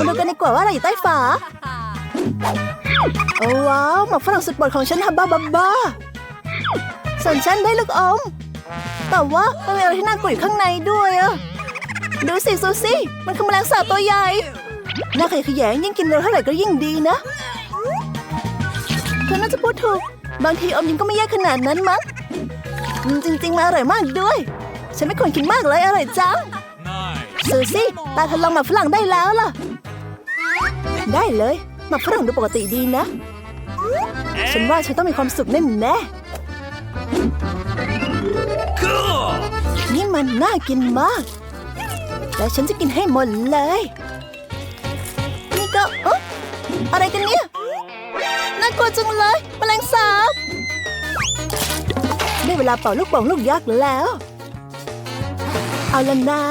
มาดูกันดีกว่าว่าอะไรอยู่ใต้ฝา โอ้ว้าวหมากฝรั่งสุดโปรดของฉันฮับบ้าบับบ้าส่วนฉันได้ลูกอม แต่ว่ามันมีอะไรที่น่ากลัวอยู่ข้างในด้วยอะดูสิซูซี่ มันคือแมลงสาบตัวใหญ่น่าขยะแขยงยิ่งกินเร็วเท่าไหร่ก็ยิ่งดีนะเธอน่าจะพูดถูก บางทีอมยิ้มก็ไม่แย่ขนาดนั้นมั้งอืมจริง ๆ มาอร่อยมากด้วย ฉันไม่ควรกินมากเลยอร่อยจัง Nice. ซูซี่ ตาเธอลองหมากฝรั่งได้แล้วล่ะ ได้เลย หมากฝรั่งดูปกติดีนะ ฉันว่าฉันต้องมีความสุขแน่แน่ Cool. นี่มันน่ากินมาก และฉันจะกินให้หมดเลย นี่ก็เอ๊ะอะไรกันเนี่ย น่ากลัวจังเลยแมลงสาบได้เวลาเป่าลูกโป่งลูกยักษ์แล้ว เอาละนะ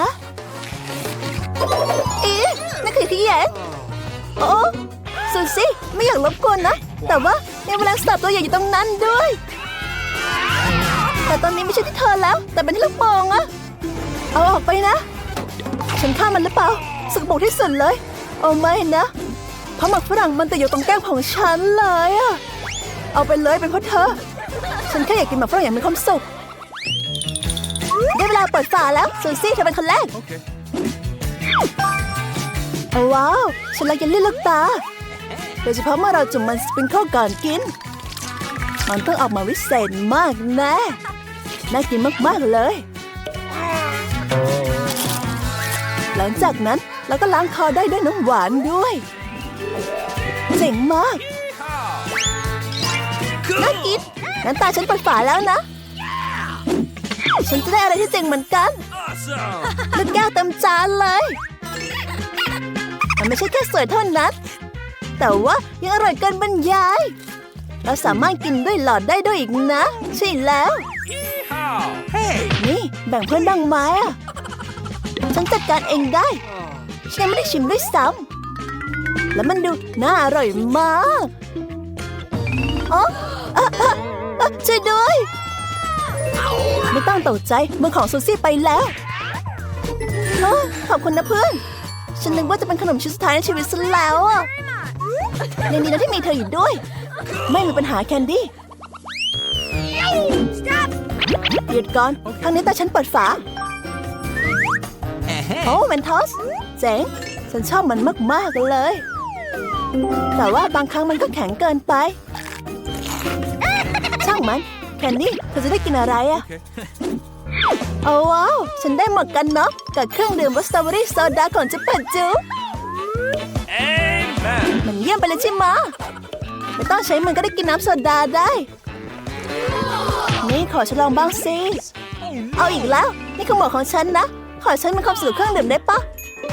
เอ๊ะนั่นคือขี้แยง โอ้ซูซี่ไม่อยากรบกวนนะ แต่ว่ามีแมลงสาบตัวใหญ่อยู่ตรงนั้นด้วย แต่ตอนนี้ไม่ใช่ที่เธอแล้ว แต่เป็นที่ลูกโป่งอะเอาออกไปนะ ฉันฆ่ามันหรือเปล่าสกปรกที่สุดเลย เอาไม่นะเพราะหมักฝรั่งมันติดอยู่ตรงแก้มของฉันเลยอะเอาไปเลยเป็นเพราะเธอ ฉันแค่อยากกินหมักฝรั่งอย่างมีความสุขได้เวลาเปิดฝาแล้วซูซี่เธอเป็นคนแรก Okay. โอ้ว้าวฉันรักเยลลี่ลูกตา โดยเฉพาะเมื่อเราจุ่มมันสปริงเกิลก่อนกิน มันต้องออกมาวิเศษมากแน่น่ากินมากๆเลย หลังจากนั้นเราก็ล้างคอได้ด้วยน้ำหวานด้วยเจ๋งมากน่า Cool. กินงั้นตาฉันเปิดฝาแล้วนะ ฉันจะได้อะไรที่เจ๋งเหมือนกัน Awesome. ลูกแก้วเต็มจานเลยมัน ไม่ใช่แค่สวยเท่านั้น แต่ว่ายังอร่อยเกินบรรยาย เราสามารถกินด้วยหลอดได้ด้วยอีกนะ ใช่แล้ว How? Hey. นี่แบ่งเพื่อนบ้างไหมอะฉันจัดการเองได้ ฉันยังไม่ได้ชิมด้วยซ้ำแล้วมันดูน่าอร่อยมากอ๋ออะอะอะช่วยด้วย ไม่ต้องตกใจมือของซูซี่ไปแล้วเอ้อขอบคุณนะเพื่อน ฉันนึกว่าจะเป็นขนมชิ้นสุดท้ายในชีวิตซะแล้วอะยังดีนะที่มีเธออยู่ด้วย ไม่มีปัญหาแคนดี้หยุดก่อนครั้งนี้ตาฉันเปิดฝา โอ้เมนทอสเจ๋งฉันชอบมันมาก ๆ เลย แต่ว่าบางครั้งมันก็แข็งเกินไป ช่างมัน แคนดี้เธอจะได้กินอะไรอะ Okay. โอ้ว้าว ฉันได้หมดกันเนาะกับเครื่องดื่มรสสตรอเบอรี่โซดาของเจะเป็ดจู Amen. มันเยี่ยมไปเลยใช่ไหมะไม่ต้องใช้มือก็ได้กินน้ำโซดาได้ นี่ขอฉันลองบ้างสิ เอาอีกแล้ว นี่คือหมวกของฉันนะ ขอฉันมีความสุขกับเครื่องดื่มได้ปะ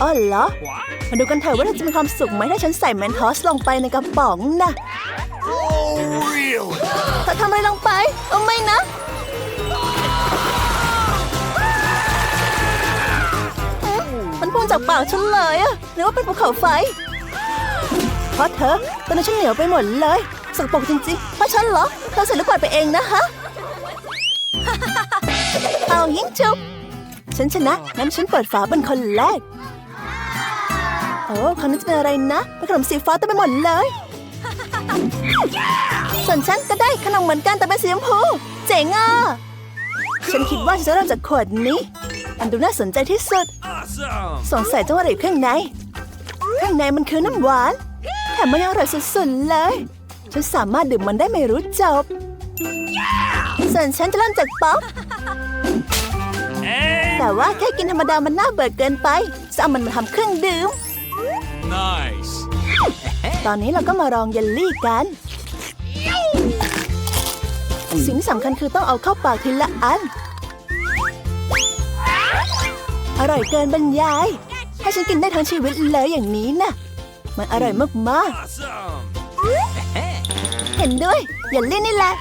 อ๋อเหรอ What? มาดูกันเถอะว่าเธอจะมีความสุขไหมถ้าฉันใส่แมนทอสลงไปในกระป๋องนะ Oh, really? เธอทำอะไรลงไปโอ้ไม่นะ จากปากฉันเลยอะหรือว่าเป็นภูเขาไฟ เพราะเธอตอนนี้ฉันเหนียวไปหมดเลยสกปรกจริงๆเพราะฉันเหรอเธอใส่ลูกบอลไปเองนะฮะเอายิงจุบฉันชนะงั้นฉันเปิดฝาเป็นคนแรกโอ้คราวนี้จะเป็นอะไรนะเป็นขนมสีฟ้าเต็มไปหมดเลย ส่วนฉันก็ได้ขนมเหมือนกันแต่เป็นสีชมพู เจ๋งอะฉันคิดว่าฉันจะเริ่มจากขวดนี้ อันดูน่าสนใจที่สุด Awesome. สงสัยจะว่าอะไรอยู่ข้างใน ข้างในมันคือน้ำหวาน แถมมันยังอร่อยสุดๆเลย ฉันสามารถดื่มมันได้ไม่รู้จบ ส่วนฉันจะเริ่มจากป๊อป And แต่ว่าแค่กินธรรมดามันน่าเบื่อเกินไปจะเอามันมาทำเครื่องดื่ม nice. ตอนนี้เราก็มาลองเยลลี่กัน สิ่งที่สำคัญคือต้องเอาเข้าปากทีละอัน อร่อยเกินบรรยายให้ฉันกินได้ทั้งชีวิตเลยอย่างนี้นะมันอร่อยมาก Awesome. ๆเห็นด้วยเยลลี่นี่แหละ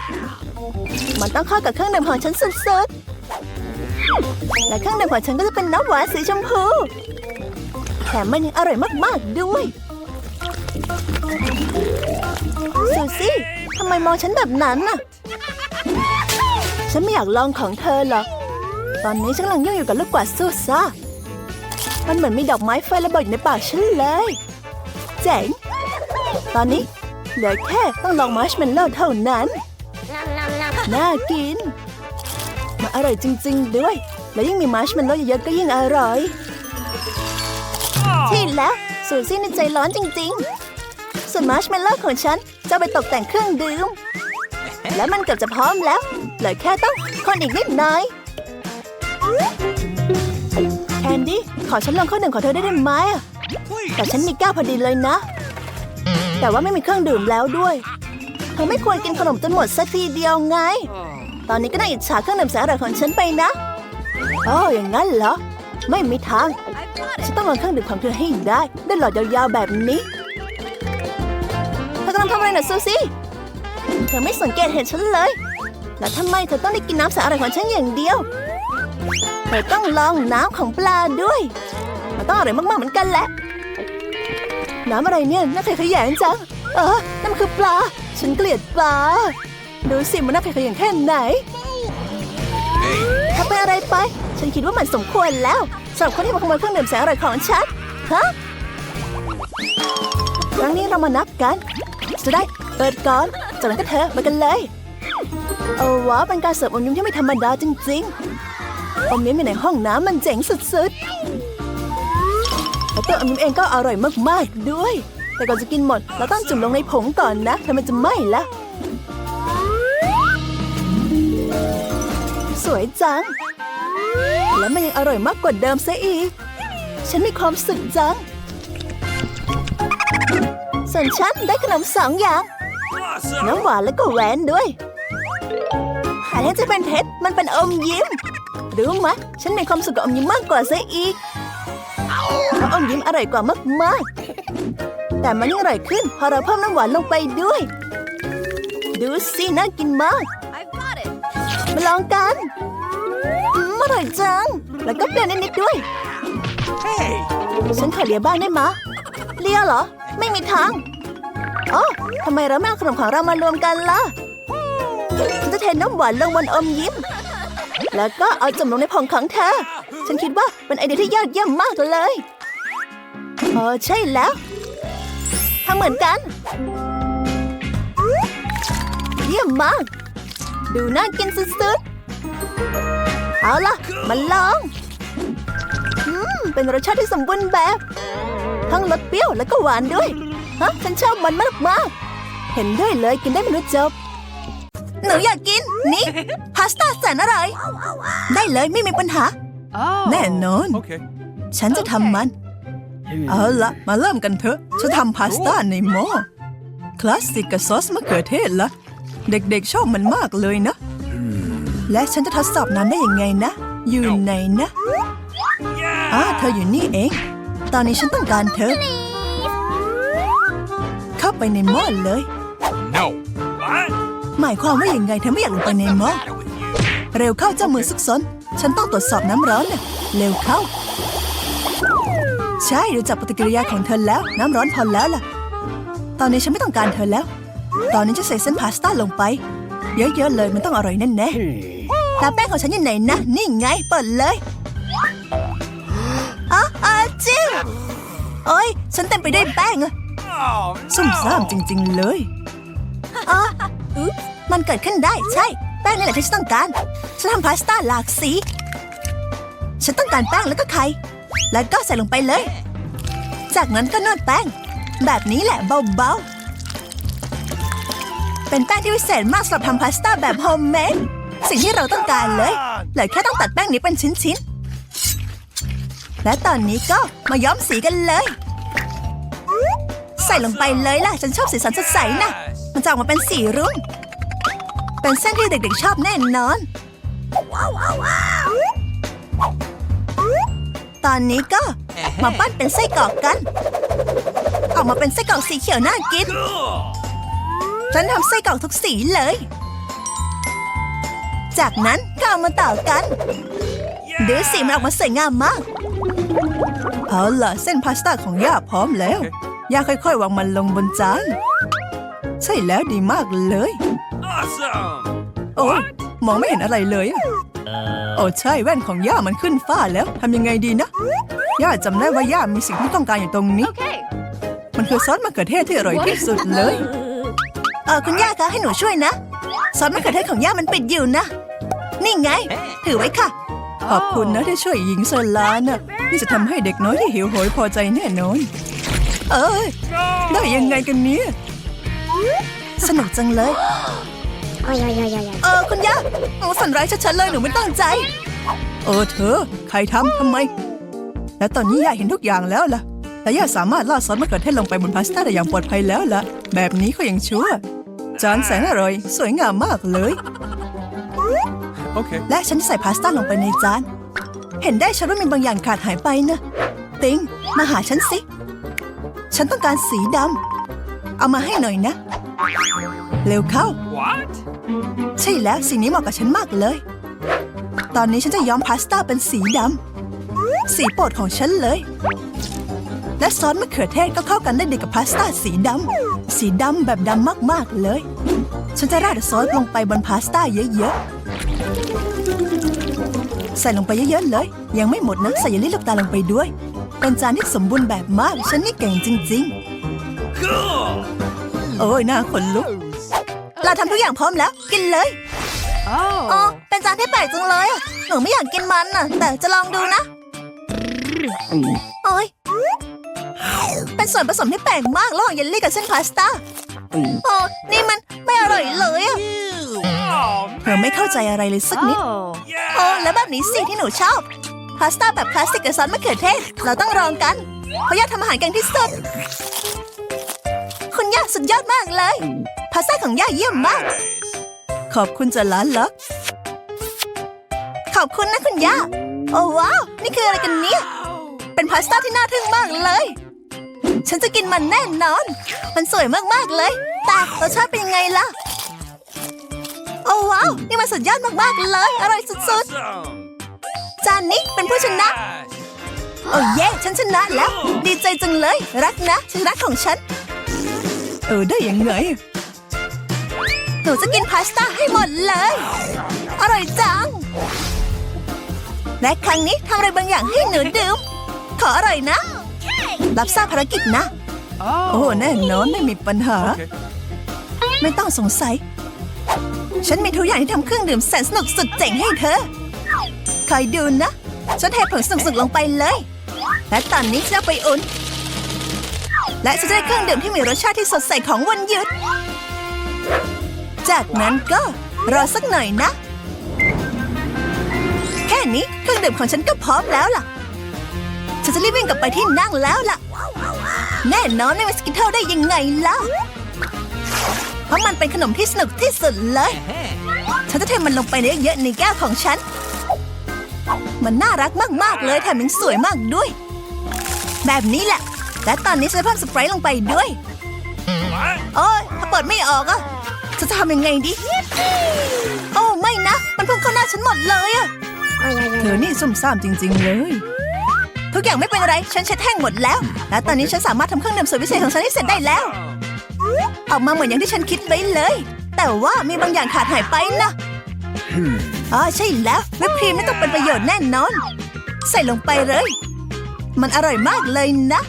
มันต้องเข้ากับเครื่องดื่มของฉันสุดๆ และเครื่องดื่มของฉันก็จะเป็นน้ำหวานสีชมพู แถมมันยังอร่อยมากๆด้วยซูซี่ทำไมมองฉันแบบนั้นน่ะ ฉันไม่อยากลองของเธอหรอก ตอนนี้ฉันกำลังยุ่งอยู่กับลูกกวาดซูซ่ามันเหมือนมีดอกไม้ไฟระเบิดอยู่ในปากฉันเลย เจ๋ง ตอนนี้เหลือแค่ต้องลองมาร์ชเมลโล่เท่านั้น น่ากิน มาอร่อยจริง ๆ ด้วย แล้วยิ่งมีมาร์ชเมลโล่เยอะๆก็ยิ่งอร่อยที่แล้วสูซี่ในใจร้อนจริง ๆ ส่วนมาร์ชเมลโล่ของฉันจะไปตกแต่งเครื่องดื่ม และมันเกือบจะพร้อมแล้ว เหลือแค่ต้องคนอีกนิดหน่อย แคนดี้ขอฉันลองข้าวหนึ่งของเธอได้ไหมอะแต่ฉันมีแก้วพอดีเลยนะ แต่ว่าไม่มีเครื่องดื่มแล้วด้วย เธอไม่ควรกินขนมจนหมดสักทีเดียวไง ตอนนี้ก็น่าอิจฉาเครื่องดื่มแสนอร่อยของฉันไปนะอ๋ออย่างนั้นเหรอ ไม่มีทาง ฉันต้องลองเครื่องดื่มของเธอให้ได้ได้หลอดยาวๆแบบนี้เธอกำลังทำอะไรน่ะซูซี่เธอไม่สังเกตเห็นฉันเลย แล้วทำไมเธอต้องได้กินน้ำแสนอร่อยของฉันอย่างเดียว เธอต้องลองน้ำของปลาด้วย มันต้องอร่อยมากๆเหมือนกันแหละ น้ำอะไรเนี่ยน่าขยขยงจัง เออนั่นมันคือปลา ฉันเกลียดปลา ดูสิมันน่าขยขยงแค่ไหน ถ้าเป็นอะไรไป ฉันคิดว่ามันสมควรแล้วสำหรับคนที่มาขโมยเครื่องดื่มแสนอร่อยของฉัน ฮะ ครั้งนี้เรามานับกัน จะได้เปิดก่อนจากนั้นก็เธอมากันเลย เอาวะเป็นการเสิร์ฟอมยิ้มที่ไม่ธรรมดาจริงๆ อมยิ้มอยู่ในห้องน้ำมันเจ๋งสุดๆแล้วตัวอมยิ้มเองก็อร่อยมากๆด้วย แต่ก่อนจะกินหมด เราต้องจุ่มลงในผงก่อนนะถ้ามันจะไหม้ละ สวยจัง และมันยังอร่อยมากกว่าเดิมซะอีก ฉันมีความสุขจัง ส่วนฉันได้ขนมสองอย่าง น้ำหวานแล้วก็แหวนด้วยอันนี้จะเป็นเท็ดมันเป็นอมยิ้ม รู้ไหมยฉันมีความสุขกับอมยิ้มมากกว่าซะอีกเพราะอมยิ้มอร่อยกว่ามากๆ แต่มันยิ่งอร่อยขึ้นพอเราเพิ่มน้ำหวานลงไปด้วย ดูสิน่ากินมากมาลองกันอืมอร่อยจัง แล้วก็เปรี้ยวนิดๆด้วย Hey. ฉันขอเลียบ้างได้มะเลียเหรอ ไม่มีทางอ๋อทำไมเราไม่เอาขนมของเรามารวมกันล่ะฉันจะเทน้ำหวานลงบนอมยิ้ม แล้วก็เอาจุ่มลงในผงของเธอ ฉันคิดว่าเป็นไอเดียที่ยอดเยี่ยมมากเลยเออใช่แล้วทำเหมือนกัน เยี่ยมมาก ดูน่ากินสุดๆ เอาล่ะ มาลองอืมเป็นรสชาติที่สมบูรณ์แบบ ทั้งรสเปรี้ยวและก็หวานด้วย ฮะ ฉันชอบมันมากๆ เห็นด้วยเลยกินได้ไม่รู้จบ หนูอยากกิน นี่พาสต้าแสนอร่อย ได้เลยไม่มีปัญหา แน่นอน Okay. ฉันจะทำมัน เอาละมาเริ่มกันเถอะฉันทำพาสต้าในหม้อคลาสสิกกับซอสมะเขือเทศละเด็กๆชอบมันมากเลยนะ และฉันจะทดสอบน้ำได้ยังไงนะ อยู่ไหนนะอ่า Yeah. เธออยู่นี่เอง ตอนนี้ฉันต้องการเธอ เข้าไปในหม้อเลย No. What? หมายความว่าอย่างไงเธอไม่อยากลงไปในหม้อ Matter with you? เร็วเข้าเจ้ามือซุกซนฉันต้องตรวจสอบน้ำร้อนน่ะเร็วเข้า ใช่ดูจากปฏิกิริยาของเธอแล้ว น้ำร้อนพอแล้วล่ะ ตอนนี้ฉันไม่ต้องการเธอแล้ว ตอนนี้จะใส่เส้นพาสต้าลงไป เยอะๆเลยมันต้องอร่อยแน่ๆตาแป้งของฉันอยู่ไหนนะนี่ไงเปิดเลยอ๋ออาจิวโอ้ยฉันเต็มไปด้วยแป้งอะ Oh ซุ่มซ่ามจ no. ริง ๆ เลยอ๋ออุ๊ย มันเกิดขึ้นได้ใช่ แป้งนี่แหละที่ฉันต้องการ ฉันทำพาสต้าหลากสี ฉันต้องการแป้งแล้วก็ไข่ แล้วก็ใส่ลงไปเลย จากนั้นก็นวดแป้ง แบบนี้แหละเบาๆ เป็นแป้งที่วิเศษมากสำหรับทำพาสต้าแบบโฮมเมด สิ่งที่เราต้องการเลยเหลือแค่ต้องตัดแป้งนี้เป็นชิ้นๆ และตอนนี้ก็มาย้อมสีกันเลย ใส่ลงไปเลยล่ะ ฉันชอบสีสันสดใสนะ มันจะออกมาเป็นสีรุ้ง เป็นเส้นที่เด็กๆชอบแน่นอน ตอนนี้ก็มาปั้นเป็นไส้กรอกกัน ออกมาเป็นไส้กรอกสีเขียวน่ากิน Cool. ฉันทำไส้กรอกทุกสีเลย จากนั้นก็เอามาต่อกัน ดูสีมันออกมาสวยงามมาก เอาล่ะเส้นพาสต้าของย่าพร้อมแล้ว ย่าค่อยๆ วางมันลงบนจาน ใช่แล้วดีมากเลย Awesome. โอ้ยมองไม่เห็นอะไรเลยอะโอ้ใช่แว่นของย่ามันขึ้นฟ้าแล้วทำยังไงดีนะ ย่าจำได้ว่าย่ามีสิ่งที่ต้องการอยู่ตรงนี้มันคือซอสมะเขือเทศที่อร่อยที่สุดเลย เออคุณย่าคะให้หนูช่วยนะ ซอสมะเขือเทศของย่ามันปิดอยู่นะ นี่ไง ถือไว้ค่ะ ขอบคุณนะที่ช่วยหญิงโซลาน่ะนี่จะทำให้เด็กน้อยที่หิวโหยพอใจแน่นอน เอ้ย ได้ยังไงกันเนี่ย สนุกจังเลย เออคุณย่าโอ้ฝันร้ายชัดๆเลยหนูไม่ตั้งใจ เออเธอ ใครทำทำไม แล้วตอนนี้ย่าเห็นทุกอย่างแล้วล่ะแต่ย่าสามารถราดซอสมะเขือเทศลงไปบนพาสต้าได้อย่างปลอดภัยแล้วล่ะ แบบนี้ก็ยังชั่ว จานแสนอร่อย สวยงามมากเลย Okay. และฉันใส่พาสต้าลงไปในจาน เห็นได้ฉันว่ามีบางอย่างขาดหายไปนะติงมาหาฉันสิ ฉันต้องการสีดำ เอามาให้หน่อยนะ เร็วเข้า What? ใช่แล้วสีนี้เหมาะกับฉันมากเลย ตอนนี้ฉันจะย้อมพาสต้าเป็นสีดำ สีโปรดของฉันเลย และซอสมะเขือเทศก็เข้ากันได้ดีกับพาสต้าสีดำ สีดำแบบดำมากๆเลย ฉันจะราดซอสลงไปบนพาสต้าเยอะๆ ใส่ลงไปเยอะๆเลย ยังไม่หมดนะใส่เยลลี่ลูกตาลลงไปด้วย เป็นจานที่สมบูรณ์แบบมาก ฉันนี่เก่งจริง Cool. โอ้ยน่าขนลุกๆ เราทำทุกอย่างพร้อมแล้ว กินเลยอ๋อเป็นจานที่แปลกจังเลยอะหนูไม่อยากกินมันน่ะ แต่จะลองดูนะโอ้ยเป็นส่วนผสมที่แปลกมากระหว่างเยลลี่กับเส้นพาสต้าโอ้นี่มันไม่อร่อยเลยอะ Oh, เธอไม่เข้าใจอะไรเลยสักนิด yeah. โอ้แล้วแบบนี้สิที่หนูชอบ พาสต้าแบบคลาสสิกกับซอสมะเขือเทศ เราต้องลองกันเพราะย่าทำอาหารเก่งที่สุด คุณย่าสุดยอดมากเลย พาสต้าของย่าเยี่ยมมาก Nice. ขอบคุณจะล้านลักขอบคุณนะคุณย่า โอ้ว้าว นี่คืออะไรกันเนี่ย เป็นพาสต้าที่น่าทึ่งมากเลย ฉันจะกินมันแน่นอน มันสวยมากๆเลย แต่รสชาติเป็นยังไงล่ะ โอ้ว้าว นี่มันสุดยอดมากๆเลย อร่อยสุด Awesome. ๆจานนี้เป็นผู้ชนะ Yes. โอ้เย่ฉันชนะแล้ว ดีใจจังเลย รักนะชนะของฉัน เออได้ยังไง หนูจะกินพาสต้าให้หมดเลย อร่อยจัง และครั้งนี้ทำอะไรบางอย่างให้หนูดื่ม ขออร่อยนะ รับทราบภารกิจนะ โอ้แน่นอนไม่มีปัญหา Okay. ไม่ต้องสงสัย ฉันมีทุกอย่างที่ทำเครื่องดื่มแสนสนุกสุดเจ๋งให้เธอ คอยดูนะ ฉันเทผงสนุกๆลงไปเลย และตอนนี้ฉันเอาไปอุ่น และฉันจะได้เครื่องดื่มที่มีรสชาติที่สดใสของวันหยุด จากนั้นก็รอสักหน่อยนะ แค่นี้เครื่องดื่มของฉันก็พร้อมแล้วล่ะ ฉันจะรีบวิ่งกลับไปที่นั่งแล้วล่ะ แน่นอนไม่มีสกิทเทิลได้ยังไงล่ะ เพราะมันเป็นขนมที่สนุกที่สุดเลย ฉันจะเทมันลงไปเยอะๆในแก้วของฉัน มันน่ารักมากๆเลยแถมยังสวยมากด้วย แบบนี้แหละ และตอนนี้ฉันเพิ่มสไปร์ลงไปด้วย โอ้ยถ้าเปิดไม่ออกอะ ฉันจะทำยังไงดี โอ้ไม่นะ มันพุ่งเข้าหน้าฉันหมดเลยอะเธอนี่ซุ่มซ่ามจริง ๆ เลย ทุกอย่างไม่เป็นไร ฉันเช็ดแห้งหมดแล้ว และตอนนี้ฉันสามารถทำเครื่องดื่มสูตรพิเศษของฉันให้เสร็จได้แล้ว ออกมาเหมือนอย่างที่ฉันคิดไว้เลย แต่ว่ามีบางอย่างขาดหายไปนะอ๋อใช่แล้ววิปครีมนี่ต้องเป็นประโยชน์แน่นอน ใส่ลงไปเลย มันอร่อยมากเลยนะ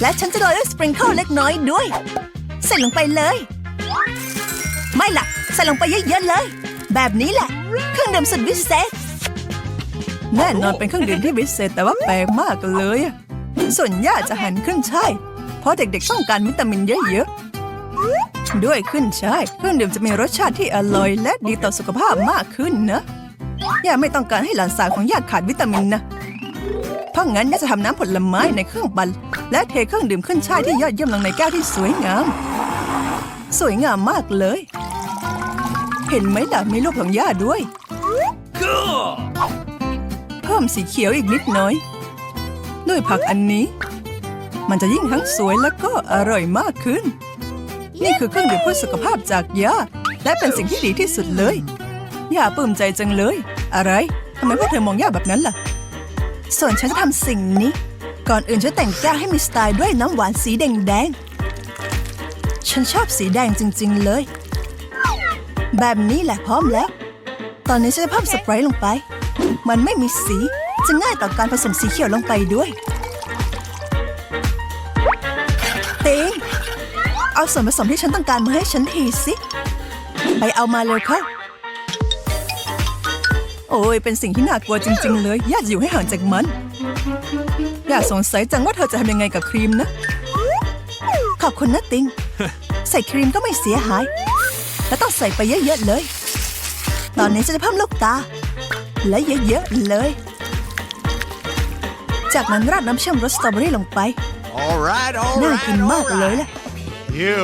และฉันจะโรยด้วยสปริงเกิลเล็กน้อยด้วย ใส่ลงไปเลย ไม่ล่ะ ใส่ลงไปเยอะๆเลย แบบนี้แหละ เครื่องดื่มสุดพิเศษ แน่นอนเป็นเครื่องดื่มที่พิเศษแต่ว่าแปลกมากเลยส่วนย่าจะหันขึ้นช่ายเพราะเด็กๆต้องการวิตามินเยอะๆด้วยขึ้นช่ายเครื่องดื่มจะมีรสชาติที่อร่อย และดีต่อสุขภาพมากขึ้นนะย่าไม่ต้องการให้หลานสาวของย่าขาดวิตามินนะเพราะงั้นย่าจะทำน้ำผลไม้ในเครื่องปั่น และเทเครื่องดื่มขึ้นช่ายที่ยอดเยี่ยมลงในแก้วที่สวยงาม สวยงามมากเลย เห็นไหมล่ะมีรูปของย่าด้วย เพิ่มสีเขียวอีกนิดหน่อย ด้วยผักอันนี้ มันจะยิ่งทั้งสวยและก็อร่อยมากขึ้น นี่คือเครื่องดื่มเพื่อสุขภาพจากยาและเป็นสิ่งที่ดีที่สุดเลยย่าปลื้มใจจังเลย อะไรทำไมพวกเธอมองย่าแบบนั้นล่ะ ส่วนฉันจะทำสิ่งนี้ ก่อนอื่นฉันแต่งแก้วให้มีสไตล์ด้วยน้ำหวานสีแดงๆ ฉันชอบสีแดงจริงๆเลย แบบนี้แหละพร้อมแล้ว ตอนนี้ฉันจะเพิ่มสไปรย์ลงไป มันไม่มีสี จะง่ายต่อการผสมสีเขียวลงไปด้วยติงเอาส่วนผสมที่ฉันต้องการมาให้ฉันทีสิ ไปเอามาเลยค่ะโอ้ยเป็นสิ่งที่น่ากลัวจริง ๆ เลย อย่าอยู่ให้ห่างจากมัน อย่าสงสัยจังว่าเธอจะทำยังไงกับครีมนะ ขอบคุณนะติง ใส่ครีมก็ไม่เสียหาย แล้วต้องใส่ไปเยอะๆเลย ตอนนี้ฉันจะเพิ่มลูกตา และเยอะๆเลย จากนั้นราดน้ำเชื่อมรสสตรอเบอรี่ลงไป All right, all น่า right. กินมากเลยล่ะ You.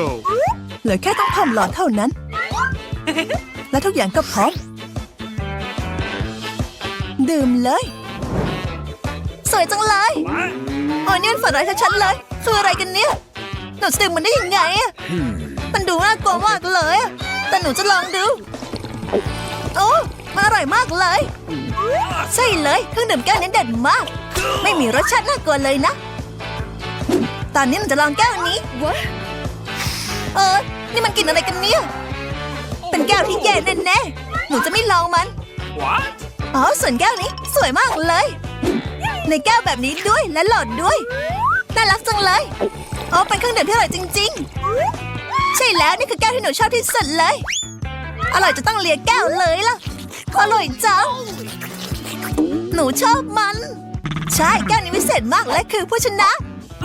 เหลือแค่ต้องเพิ่มหลอดเท่านั้น และทุกอย่างก็พร้อม ดื่มเลย สวยจังเลยโอ้ยนี่มันฝันร้ายชัดๆเลย คืออะไรกันเนี่ยหนูจะดื่มมันได้ยังไงอะมันดูน่ากลัวมากเลยอะแต่หนูจะลองดูโอ้มันอร่อยมากเลย ใช่เลยเครื่องดื่มแก้วนี้เด็ดมาก ไม่มีรสชาติน่ากลัวเลยนะ ตอนนี้หนูจะลองแก้วนี้เออ นี่มันกลินอะไรกันเนี่ย เป็นแก้วที่แย่แน่ๆหนูจะไม่ลองมัน What? อ๋อส่วนแก้วนี้สวยมากเลย ในแก้วแบบนี้ด้วยและหลอดด้วย น่ารักจังเลยอ๋อเป็นเครื่องดื่มที่อร่อยจริง ๆ ใช่แล้วนี่คือแก้วที่หนูชอบที่สุดเลย อร่อยจะต้องเลียแก้วเลยล่ะอร่อยจัง หนูชอบมัน ใช่แก้วนี้วิเศษมากและคือผู้ชนะ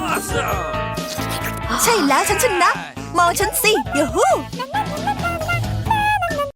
Awesome! ใช่แล้วฉันชนะ มองฉันสิยูฮู